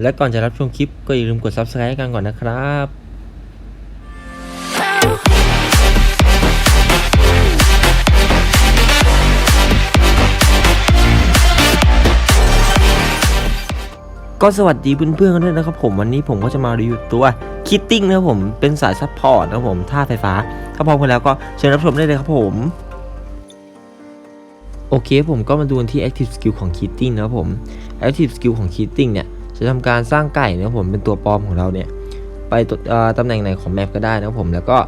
และก่อนจะรับชมคลิปก็อย่าลืมกด subscribe กันก่อนนะครับก็สวัสดีเพื่อนๆกันด้วยนะครับผมวันนี้ผมก็จะมารีวิวตัวคิตติ้งนะครับผมเป็นสายซัพพอร์ตนะครับผมท่าไฟฟ้าถ้าพร้อมกันแล้วก็เชิญรับชมได้เลยครับผม โอเคผมก็มาดูที่ Active Skill ของ Kitting นะครับผม Active Skill ของ Kitting เนี่ยจะทำการสร้างไก่นะครับผมเป็นตัวปลอมของเราเนี่ยไปตัวตำแหน่งไหนของแมปก็ได้นะครับผมแล้วก็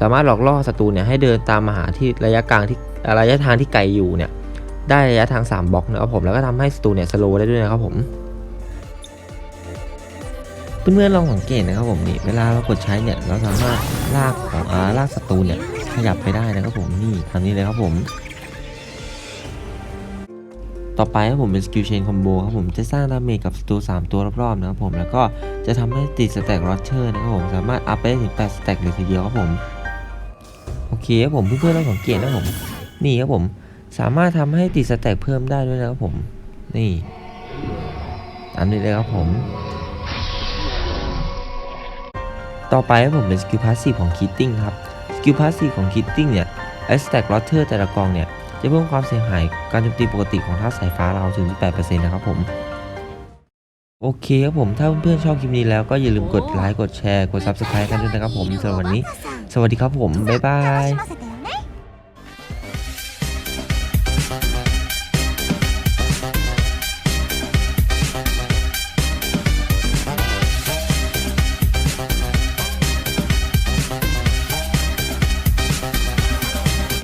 สามารถหลอกล่อศัตรูเนี่ยให้เดินตามมาหาที่ระยะกลางที่ระยะทางที่ไกลอยู่เนี่ยได้ระยะทาง 3บล็อกนะครับผมแล้วก็ทำให้ศัตรูเนี่ยสโลได้ด้วยนะครับผมเพื่อนๆลองสังเกตนะครับผมนี่เวลาเรากดใช้เนี่ยเราสามารถลากของอาลากศัตรูเนี่ยขยับไปได้นะครับผมนี่ทำนี้เลยครับผม ต่อไปครับผมเป็นสกิลเชนคอมโบครับผมจะสร้างดาเมจกับศัตรู3 ตัวรอบๆนะครับผมแล้วก็จะทำให้ติดสแต็กรอเชอร์นะครับผมสามารถอัพไปได้ถึง8สแต็กเลยทีเดียวครับผมโอเคครับผมเพื่อนๆลองสังเกตนะผมนี่ครับผมสามารถทำให้ติดสแต็กเพิ่มได้ด้วยนะครับผมนี่ตามนี้เลยครับผมต่อไปครับผมเป็นสกิลพาสซีฟของคิตติ้งครับ สกิลพาสซีฟของคิตติ้งเนี่ยไอสแต็กลอตเทอร์แต่ละกองเนี่ย จะเพิ่มความเสียหายการโจมตีปกติของท่าสายฟ้าเราถึง 8%นะครับผม โอเคครับผม ถ้าเพื่อนๆชอบคลิปนี้แล้วก็อย่าลืมกดไลค์ กดแชร์ กด Subscribe กันด้วยนะครับผมสำหรับวันนี้ สวัสดีครับผม บ๊ายบาย